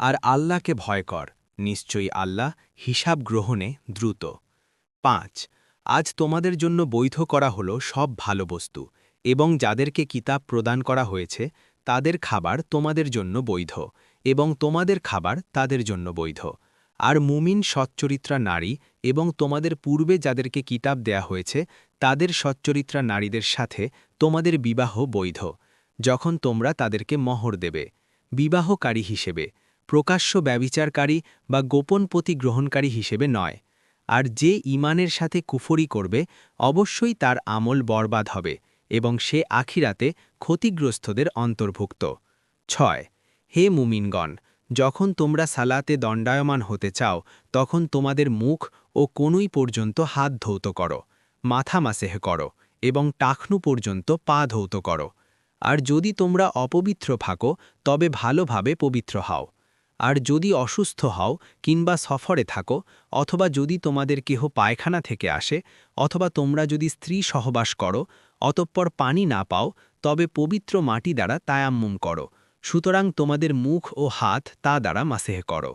আর আল্লাহকে ভয় কর, নিশ্চয়ই আল্লাহ হিসাব গ্রহণে দ্রুত। পাঁচ, আজ তোমাদের জন্য বৈধ করা হলো সব ভালো বস্তু, এবং যাদেরকে কিতাব প্রদান করা হয়েছে, তাদের খাবার তোমাদের জন্য বৈধ, এবং তোমাদের খাবার তাদের জন্য বৈধ। আর মুমিন সচ্চরিত্রা নারী, এবং তোমাদের পূর্বে যাদেরকে কিতাব দেয়া হয়েছে, তাদের সচ্চরিত্রা নারীদের সাথে তোমাদের বিবাহ বৈধ, যখন তোমরা তাদেরকে মহর দেবে, বিবাহকারী হিসেবে। প্রকাশ্য ব্যবিচারকারী বা গোপন পতি গ্রহণকারী হিসেবে নয়, আর যে ইমানের সাথে কুফরি করবে, অবশ্যই তার আমল বরবাদ হবে এবং সে আখিরাতে ক্ষতিগ্রস্তদের অন্তর্ভুক্ত। ছয়, হে মুমিনগণ, যখন তোমরা সালাতে দণ্ডায়মান হতে চাও, তখন তোমাদের মুখ ও কোনুই পর্যন্ত হাত ধৌত করো, মাথা মাসেহ করো এবং টাকনু পর্যন্ত পা ধৌত করো। আর যদি তোমরা অপবিত্র থাকো, তবে ভালোভাবে পবিত্র হও। আর যদি অসুস্থ হও কিংবা সফরে থাকো, অথবা যদি তোমাদের কেহ পায়খানা থেকে আসে, অথবা তোমরা যদি স্ত্রী সহবাস করো, অতঃপর পানি না পাও, তবে পবিত্র মাটি দ্বারা তায়াম্মুম করো। সুতরাং তোমাদের মুখ ও হাত তা দ্বারা মাসেহ করো।